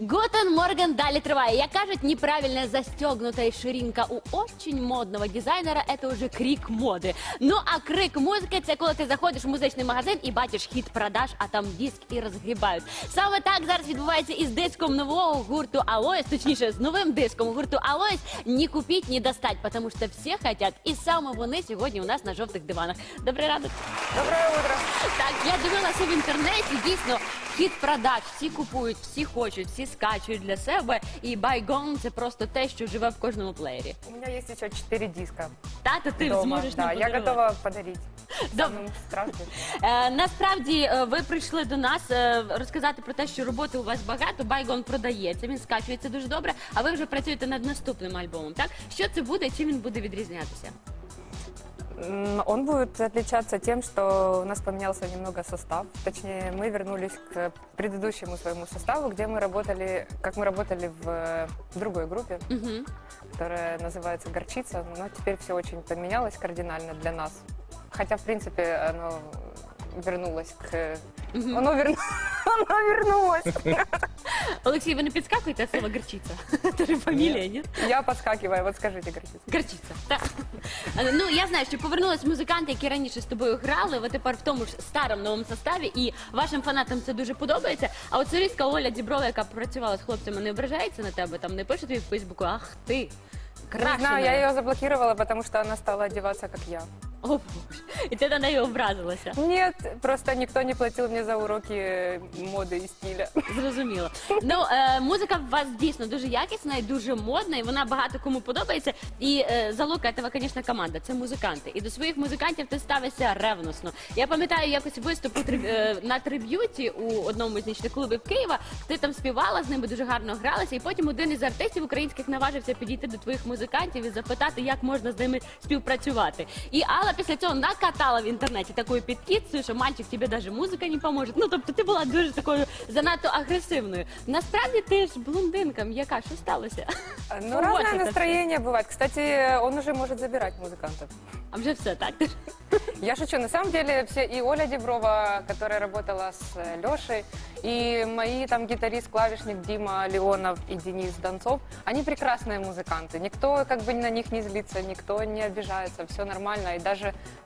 Гутен Морген далі триває. Як кажуть, неправильно застегнутая ширинка у очень модного дизайнера – это уже крик моди. Ну а крик музики – це коли ти заходиш в музичний магазин і бачиш хіт продаж, а там диск і розгрібають. Саме так зараз відбувається із диском нового гурту Алоїс, точніше, з новим диском гурту Алоїс «Ні купіть, ні достать», тому що всі хотять. І саме вони сьогодні у нас на жовтих диванах. Добрий ранок. Доброе утро. Так, я дивилася в інтернеті. Дійсно, хід продаж, всі купують, всі хочуть, всі скачують для себе. І байгон це просто те, що живе в кожному плеєрі. У меня есть еще четыре диска Тато, ти дома. зможеш да, нам я подарувати. готова подарить. Добре. Самым страшным. Е, насправді е, ви прийшли до нас е, розказати про те, що роботи у вас багато. Байгон продається, він скачується дуже добре. А ви вже працюєте над наступним альбомом. Так що це буде? Чим він буде відрізнятися? М, Он будет отличаться тем, что у нас поменялся немного состав. Точнее, мы вернулись к предыдущему своему составу, где мы работали, как мы работали в э, другой группе, Угу. которая называется «Горчица». Но теперь все очень поменялось кардинально для нас. Хотя, в принципе, оно вернулось к... Оно, верну- оно вернулось. Олексій, ви не підскакуєте слово горчиця? Це ж фамілія, ні? Я подскакиваю, вот скажите «Горчица». Горчиця. Так. Е, Ну я знаю, що повернулись музиканти, які раніше з тобою грали. Ви тепер в тому ж старому новому составі, і вашим фанатам це дуже подобається. А от солістка Оля Діброва, яка працювала з хлопцями, не ображається на тебе, там не пише тобі в Фейсбуку, ах ти. Не Краще. знаю, я мене». ее заблокировала, потому что она стала одеваться, как я. О, Боже. І ти на неї образилася. Нет, просто никто не платил мне за уроки э, моды и стиля. Зрозуміло. Ну е, музика у вас дійсно дуже якісна і дуже модна, і вона багато кому подобається. І е, залука тебе, звісно, команда. Це музиканти. І до своїх музикантів ти ставишся ревносно. Я пам'ятаю якось виступ у е, на триб'юті у одному з нічних клубів Києва. Ти там співала з ними, дуже гарно гралася. І потім один із артистів українських наважився підійти до твоїх музикантів і запитати, як можна з ними співпрацювати. І Алла після цього накатала в інтернеті такою підкидцею, що мальчик тобі навіть музика не поможе. Ну тобто ти була дуже такою занадто агресивною. Насправді ти ж блондинка, м'яка, що сталося? Ну, Вот разное это настроение бывает. Кстати, он уже может забирать музыкантов. А вже все так. Я шучу. На самом деле, все и Оля Деброва, которая работала с Лешей, и мои там гитарист, клавишник Дима Леонов и Денис Донцов, они прекрасные музыканты. Никто как бы на них не злится, никто не обижается, все нормально. И даже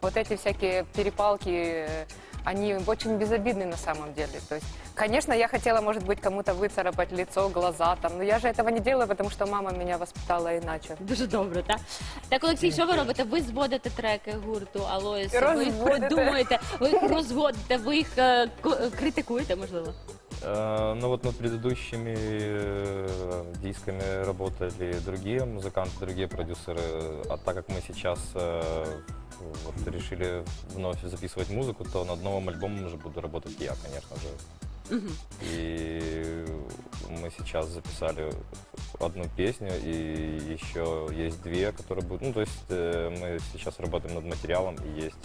вот эти всякие перепалки, э, они очень безобидны на самом деле. То есть, конечно, я хотела, может быть, кому-то выцарапать лицо, глаза там, но я же этого не делаю, потому что мама меня воспитала иначе. Дуже добре, так? Так, Олексій, що ви робите? Ви зводите треки гурту Алоїс, ви їх Розводите. придумуєте, ви їх розводите, ви їх е, ко- е, критикуєте, можливо. Э, Ну вот над предыдущими э, дисками работали другие музыканты, другие продюсеры. А так как мы сейчас э, вот решили вновь записывать музыку, то над новым альбомом уже буду работать я, конечно же. Мгм. И мы сейчас записали одну песню, и еще есть две, которые будут... Ну, то есть э, мы сейчас работаем над материалом, и есть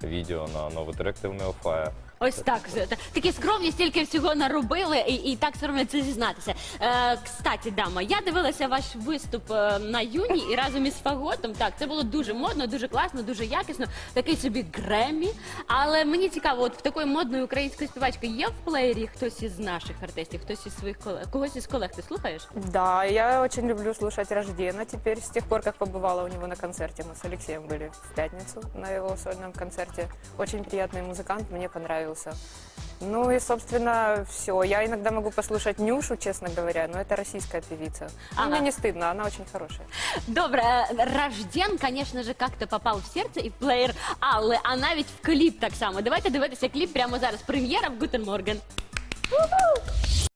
видео на новый трек Tell Fire. Ось так. все. Та- Такі скромні стільки всього наробили, і, і так соромно це зізнатися. Е, кстати, дама, я дивилася ваш виступ е, на юні і разом із Фаготом. Так, це було дуже модно, дуже класно, дуже якісно. Такий собі Греммі. Але мені цікаво, от в такої модної української співачки є в плеєрі хтось із наших артистів, хтось із своїх колег, когось із колег ти слухаєш? Да, я очень люблю слушать Рождена. Теперь с тех пор, как побывала у него на концерте, мы с Алексеем были в пятницу на его сольном концерте. Очень приятный музыкант, мне понравился. Ну и, собственно, все. Я иногда могу послушать Нюшу, честно говоря, но это российская певица. Ага. Мне не стыдно, она очень хорошая. Добре, е, Рожден, конечно же, как-то попав в серце і в плеєр Алли, а навіть в кліп так само. Давайте дивитися кліп прямо зараз. Прем'єра в Гутен Морген. Уху!